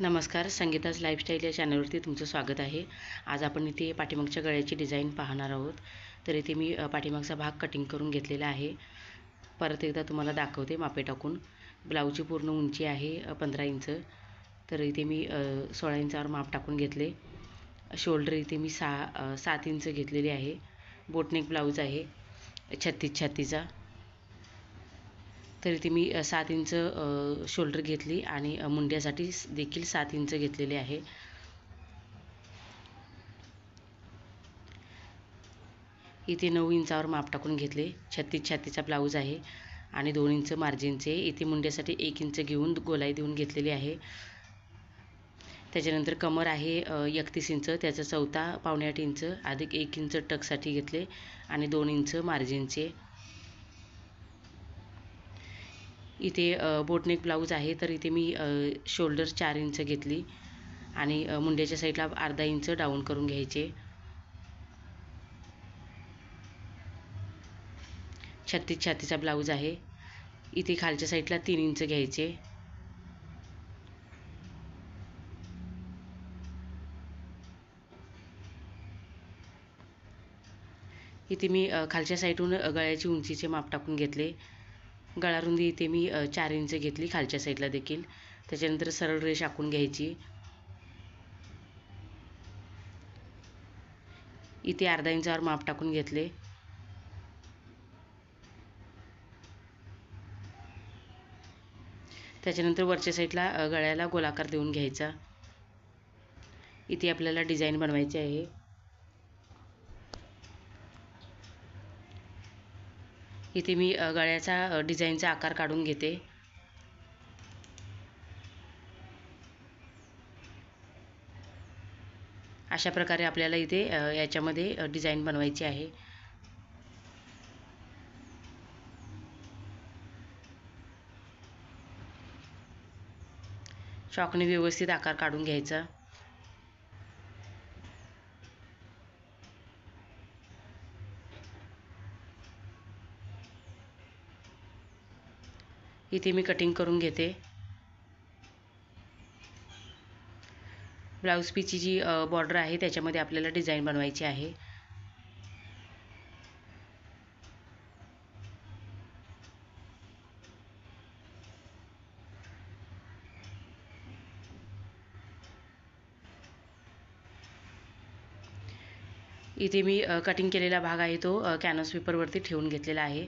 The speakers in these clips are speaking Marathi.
नमस्कार संगीताज लाईफस्टाईल या चॅनलवरती तुमचं स्वागत आहे. आज आपण इथे पाठीमागच्या गळ्याची डिझाईन पाहणार आहोत. तर इथे मी पाठीमागचा भाग कटिंग करून घेतलेला आहे. परत एकदा तुम्हाला दाखवते मापे टाकून. ब्लाऊजची पूर्ण उंची आहे पंधरा इंच. तर इथे मी सोळा इंचावर माप टाकून घेतले. शोल्डर इथे मी सहा सात इंच घेतलेली आहे. बोटनेक ब्लाऊज आहे छत्तीस छत्तीचा तर इथे मी सात इंच शोल्डर घेतली आणि मुंड्यासाठी देखील सात इंच घेतलेले आहे. इथे नऊ इंचावर माप टाकून घेतले. छत्तीस छत्तीचा ब्लाऊज आहे आणि दोन इंच मार्जिनचे इथे मुंड्यासाठी एक इंच घेऊन गोलाई देऊन घेतलेली आहे. त्याच्यानंतर कमर आहे एकतीस इंच. त्याचा चौथा पावणे आठ इंच अधिक एक इंच टकसाठी घेतले आणि दोन इंच मार्जिनचे इथे बोटनेक ब्लाऊज आहे तर इथे मी शोल्डर चार इंच घेतली. आणि मुंड्याच्या साईडला अर्धा इंच डाऊन करून घ्यायचे. छत्तीस छातीचा ब्लाऊज आहे. इथे खालच्या साईडला तीन इंच घ्यायचे. इथे मी खालच्या साईडहून गळ्याची उंचीचे माप टाकून घेतले. गळारुंदी इथे मी चार इंच घेतली खालच्या साईडला देखील. त्याच्यानंतर सरळ रेष आखून घ्यायची. इथे अर्धा इंचावर माप टाकून घेतले. त्याच्यानंतर वरच्या साईडला गळ्याला गोलाकार देऊन घ्यायचा. इथे आपल्याला डिझाईन बनवायची आहे. इथे मी गळ्याचा डिझाईनचा आकार काढून घेते. अशा प्रकारे आपल्याला इथे याच्यामध्ये डिझाईन बनवायची आहे. चॉकने व्यवस्थित आकार काढून घ्यायचा. इथे मी कटिंग करून घेते. ब्लाऊज पीची जी बॉर्डर आहे त्याच्यामध्ये आपल्याला डिझाईन बनवायची आहे. इथे मी कटिंग केलेला भाग आहे तो कॅनव्हास पेपरवरती ठेवून घेतलेला आहे.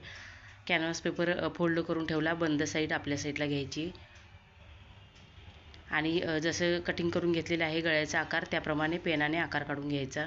कॅनव्हास पेपर फोल्ड करून ठेवला बंद साईड आपल्या साईडला घ्यायची. आणि जसं कटिंग करून घेतलेलं आहे गळ्याचा आकार त्याप्रमाणे पेनाने आकार काढून घ्यायचा.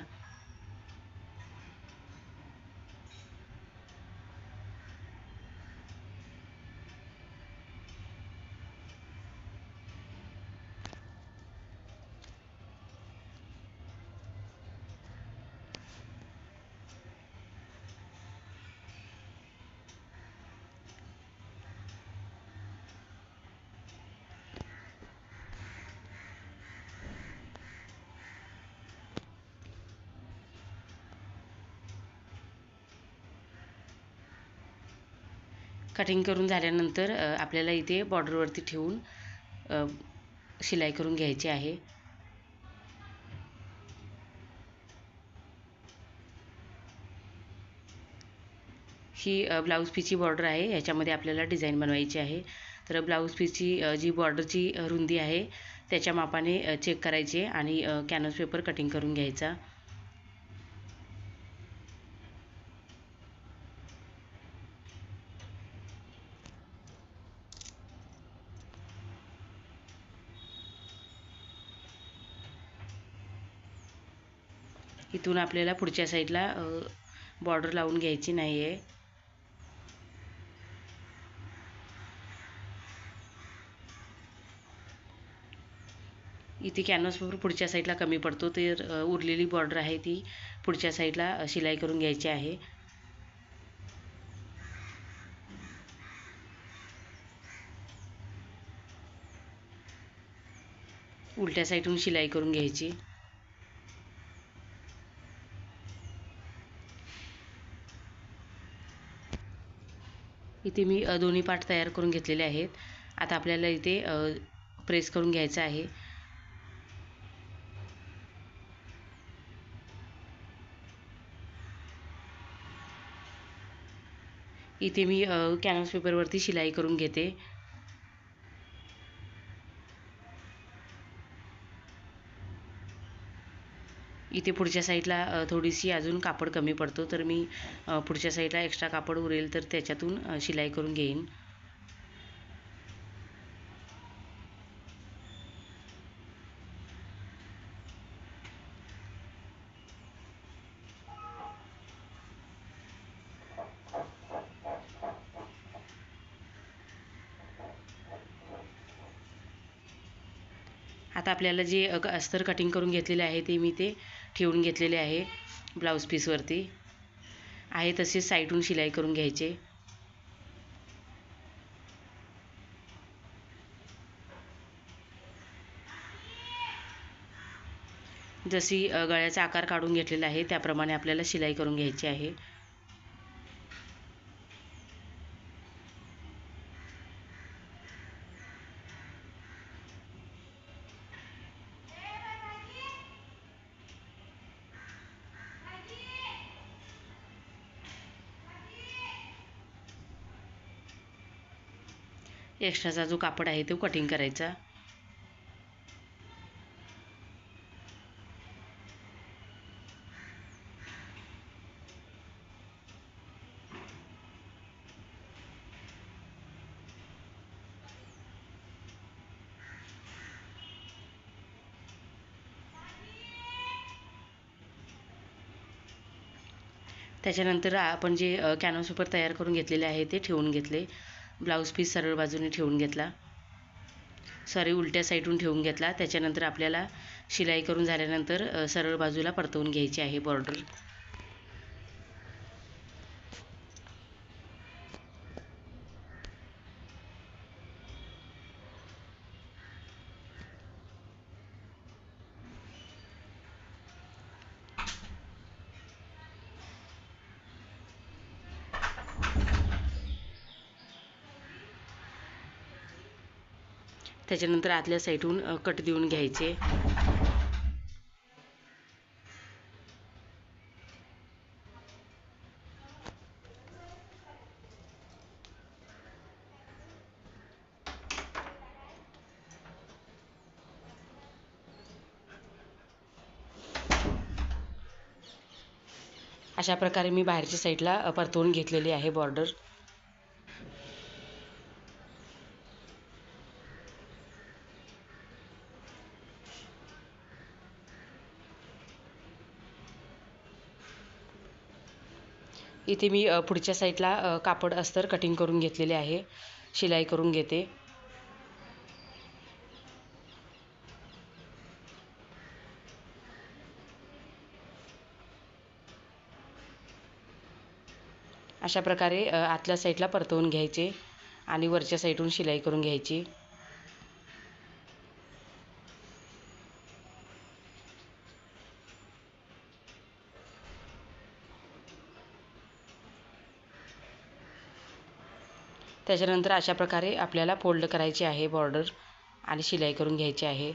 कटिंग करून झाल्यानंतर आपल्याला इथे बॉर्डरवरती ठेवून शिलाई करून घ्यायची आहे. ही ब्लाऊज पीची बॉर्डर आहे. याच्यामध्ये आपल्याला डिझाईन बनवायची आहे. तर ब्लाऊज पीची जी बॉर्डरची रुंदी आहे त्याच्या मापाने चेक करायचे आणि अ, कॅनव्हास पेपर कटिंग करून घ्यायचा. इथून आपल्याला पुढच्या साईडला बॉर्डर लावून घ्यायची नाही आहे इथे कॅनव्हास पेपर पुढच्या साईडला कमी पडतो तर उरलेली बॉर्डर आहे ती पुढच्या साईडला शिलाई करून घ्यायची आहे. उलट्या साईडून शिलाई करून घ्यायची. इथे मी दोन्ही पार्ट तयार करून घेतलेले आहेत. आता आपल्याला इथे प्रेस करून घ्यायचं आहे. इथे मी कॅनव्हास पेपरवरती शिलाई करून घेते. इथे पुढच्या साईडला थोडीशी अजून कापड कमी पडतो तर मी पुढच्या साईडला एक्स्ट्रा कापड उरेल तर त्याच्यातून शिलाई करून घेईन आता आपल्याला जे अस्तर कटिंग करून घेतलेले आहे ते मी ते ठेवून घेतलेले आहे ब्लाऊज पीसवरती आहे तसेच साईडून शिलाई करून घ्यायचे. जशी गळ्याचा आकार काढून घेतलेला आहे त्याप्रमाणे आपल्याला शिलाई करून घ्यायची आहे. एक्स्ट्राचा जो कापड आहे तो कटिंग करायचा. त्याच्यानंतर आपण जे कॅनव्हास पेपर तयार करून घेतलेले आहे ते ठेवून घेतले. ब्लाऊज पीस सरळ बाजूने ठेवून घेतला. सॉरी उलट्या साईडून ठेवून घेतला. त्याच्यानंतर आपल्याला शिलाई करून झाल्यानंतर सरळ बाजूला परतवून घ्यायची आहे बॉर्डर त्याच्यानंतर आतल्या साईडहून कट देऊन घ्यायचे. अशा प्रकारे मी बाहेरच्या साईडला परतवून घेतलेली आहे बॉर्डर इथे मी पुढच्या साईडला कापड अस्तर कटिंग करून घेतलेले आहे. शिलाई करून घेते. अशा प्रकारे आतल्या साईडला परतवून घ्यायचे आणि वरच्या साईडून शिलाई करून घ्यायची. त्याच्यानंतर अशा प्रकारे आपल्याला फोल्ड करायची आहे बॉर्डर आणि शिलाई करून घ्यायची आहे.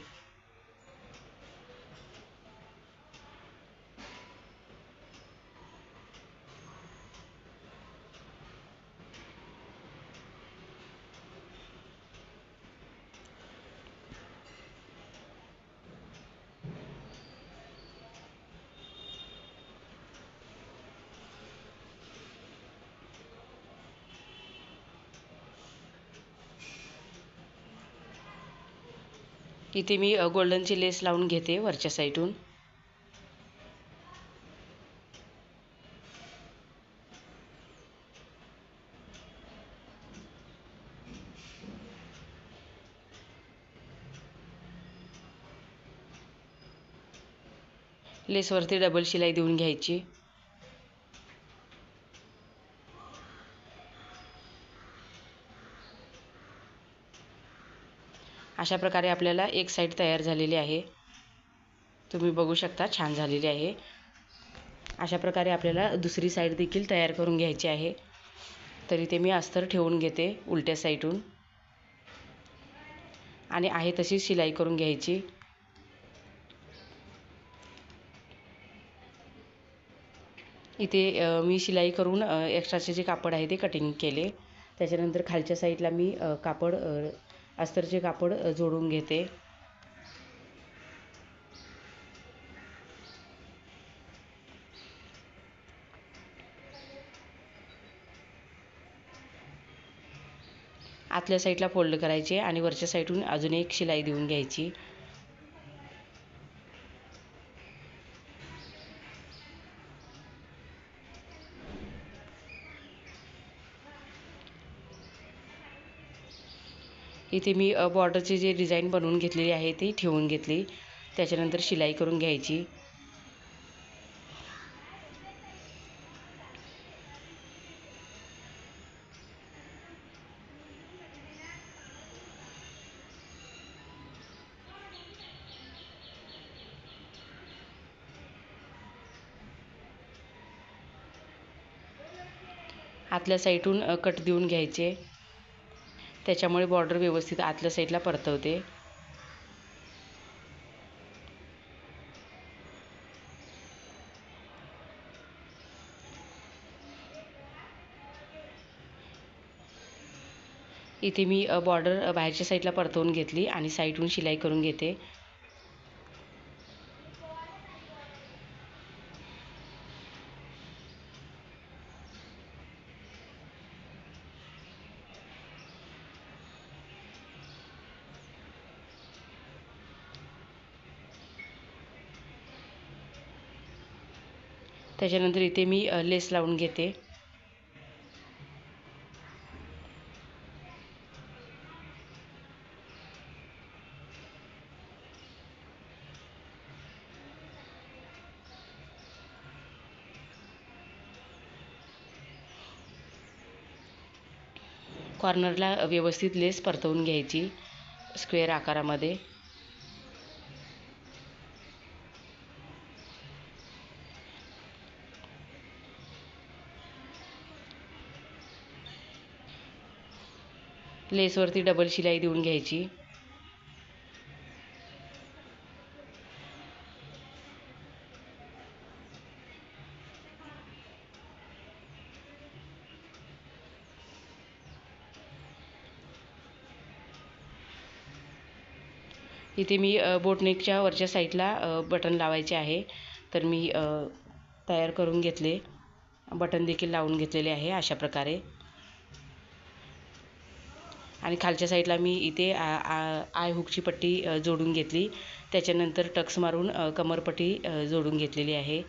इथे मी गोल्डनची लेस लावून घेते वरच्या साईडून लेसवरती डबल शिलाई देऊन घ्यायची. अशा प्रकारे आपल्याला एक साईड तयार झालेली आहे. तुम्ही बघू शकता छान झालेली आहे. अशा प्रकारे आपल्याला दुसरी साईड देखील तयार करून घ्यायची आहे. तरी ते मी अस्तर ठेवून घेते उलट्या साईडून आणि आहे तशी शिलाई करून घ्यायची. इथे मी शिलाई करून एक्स्ट्राचे जे कापड आहे ते कटिंग केले. त्याच्यानंतर खालच्या साईडला मी कापड अस्तरचे कापड जोडून घेते. आतल्या साईडला फोल्ड करायचे आणि वरच्या साईडून अजून एक शिलाई देऊन घ्यायची. इथे मी बॉर्डरची जे डिझाईन बनवून घेतलेली आहे ती ठेवून घेतली. त्याच्यानंतर शिलाई करून घ्यायची. आतल्या साईडून कट देऊन घ्यायचे. त्याच्यामुळे बॉर्डर व्यवस्थित आतल्या साईडला परतवते. इथे मी बॉर्डर बाहेरच्या साईडला परतवून घेतली आणि साईडहून शिलाई करून घेते. त्याच्यानंतर इथे मी लेस लावून घेते. कॉर्नरला व्यवस्थित लेस परतवून घ्यायची स्क्वेअर आकारामध्ये. लेसवरती डबल शिलाई देऊन घ्यायची. इथे मी बोटनेकच्या वरच्या साईडला बटन लावायचे आहे. तर मी तयार करून घेतले. बटन देखील लावून घेतलेले आहे अशा प्रकारे. आणि खालच्या साईडला मी इथे आय हुकची पट्टी जोडून घेतली. त्याच्यानंतर टक्स मारून कमरपट्टी जोडून घेतलेली आहे.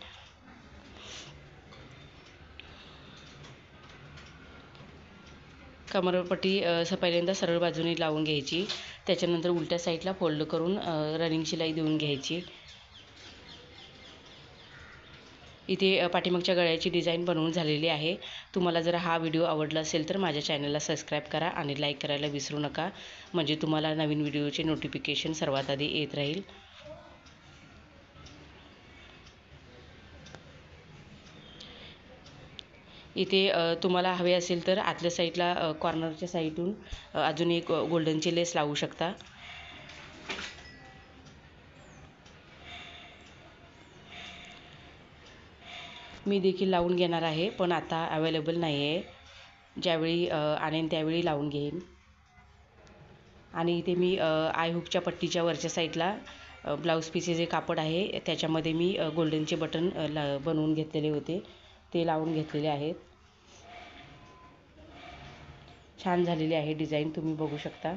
कमरपट्टी पहिल्यांदा सरळ बाजूने लावून घ्यायची. त्याच्यानंतर उलट्या साईडला फोल्ड करून रनिंग शिलाई देऊन घ्यायची. इथे पाठीमागच्या गळ्याची डिझाईन बनवून झालेली आहे. तुम्हाला जर हा व्हिडिओ आवडला असेल तर माझ्या चॅनलला सबस्क्राईब करा आणि लाईक करायला विसरू नका. म्हणजे तुम्हाला नवीन व्हिडिओचे नोटिफिकेशन सर्वात आधी येत राहील. इथे तुम्हाला हवे असेल तर आतल्या साईडला कॉर्नरच्या साईडून अजून एक गोल्डनची लेस लावू शकता. मी देखील लावून घेणार आहे पण आता अवेलेबल नाही आहे ज्यावेळी आणेन त्यावेळी लावून घेईन. आणि इथे मी आय हुकच्या पट्टीच्या वरच्या साईडला ब्लाऊज पीसचे जे कापड आहे त्याच्यामध्ये मी गोल्डनचे बटन ला बनवून घेतलेले होते. ते लावून घेतलेले आहेत. छान झालेली आहे डिझाईन तुम्ही बघू शकता.